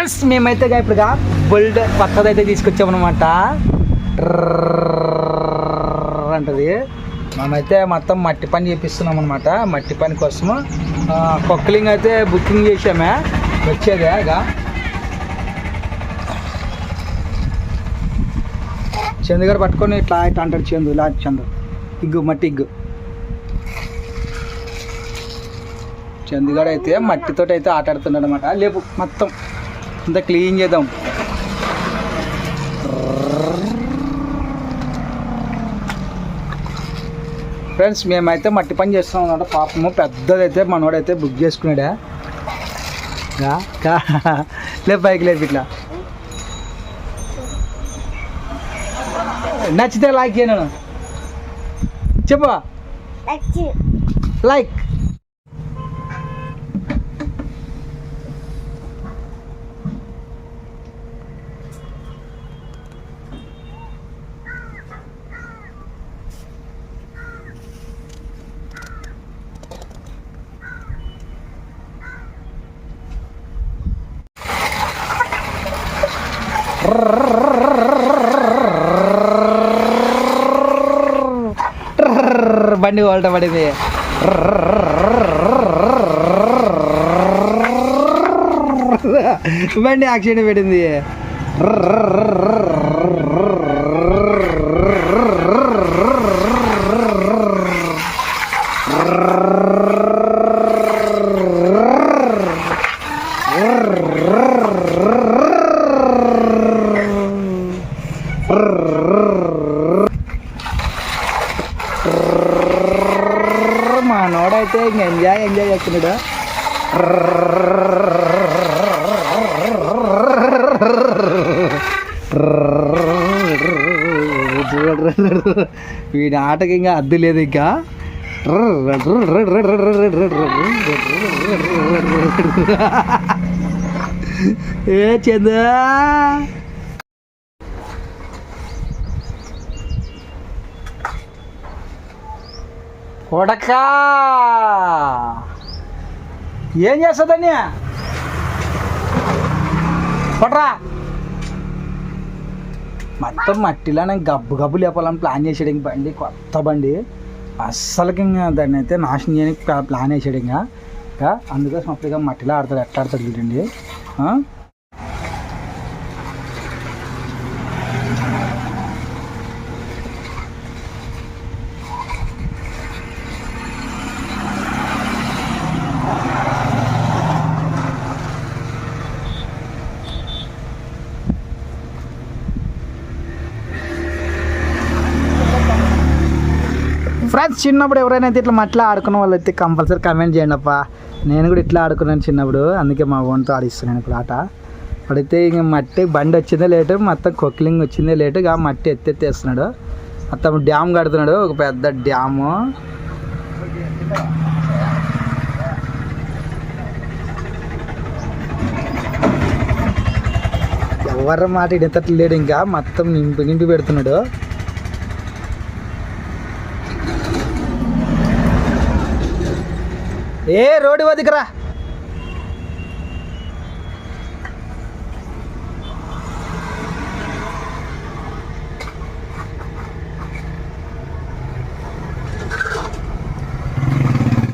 Friends మేమైతే ఇప్పుడుగా build కొత్తదైతే తీసుకొచ్చామన్నమాట. అంటది మేమైతే మొత్తం మట్టి పని చేపిస్తున్నాం అనమాట మట్టి పని కోసము కొక్లింగ్ కొక్కలింగ్ అయితే బుకింగ్ చేసామే వచ్చేదే ఇక చందు గారు పట్టుకొని ఇట్లా ఇట్లా అంటాడు చందు ఇలా చందు ఇగ్గు మట్టి ఇగ్గు చందుగాడు అయితే మట్టితో అయితే ఆట ఆడుతున్నాడు అనమాట లేపు మొత్తం అంతా క్లీన్ చేద్దాం. ఫ్రెండ్స్ మేమైతే మట్టి పని చేస్తున్నాం అనమాట పాపము పెద్దదైతే మనోడైతే బుక్ చేసుకున్నాడా. లేపు పైకి లేపు ఇట్లా. నచ్చితే లైక్ చేయను. చెప్పు. లైక్ బండి వాళ్ళ పడింది బండి యాక్సిడెంట్ పడింది మనోడైతే ఇంక ఎంజాయ్ ఎంజాయ్ చేస్తున్నాడు. వీడి ఆటకి ఇంకా అద్దు లేదు ఇంకా. ఏ చందా? ఉడకా ఏం చేస్తుందని పట్రా మొత్తం మట్టిలోనే గబ్బు గబ్బు లేపాలని ప్లాన్ చేసాడు ఇంక బండి కొత్త బండి. అస్సలకి ఇంకా దాన్ని అయితే నాశనం చేయడానికి ప్లాన్ వేసాడు ఇంకా. ఇంకా అందుకోసం అప్పటిగా మట్టిలో ఆడతాడు ఎట్లా ఆడతాడు చూడండి. ఫ్రెండ్స్ చిన్నప్పుడు ఎవరైనా అయితే ఇట్లా మట్టిలో ఆడుకున్న వాళ్ళైతే కంపల్సరీ కమెంట్ చేయండి అప్ప. నేను కూడా ఇట్లా ఆడుకున్నాను చిన్నప్పుడు అందుకే మా ఓన్తో ఆడిస్తున్నాను ఇప్పుడు ఆట. అడిగితే ఇంక మట్టి బండి వచ్చిందే లేటు మొత్తం కొక్లింగ్ వచ్చిందే లేటు ఆ మట్టి ఎత్తెత్తేస్తున్నాడు మొత్తం డ్యామ్ కడుతున్నాడు ఒక పెద్ద డ్యాము. ఎవరి మాట ఇడతట్లు లేడు ఇంకా మొత్తం నింపి నింపి పెడుతున్నాడు. ఏ రోడ్డు వదికరా.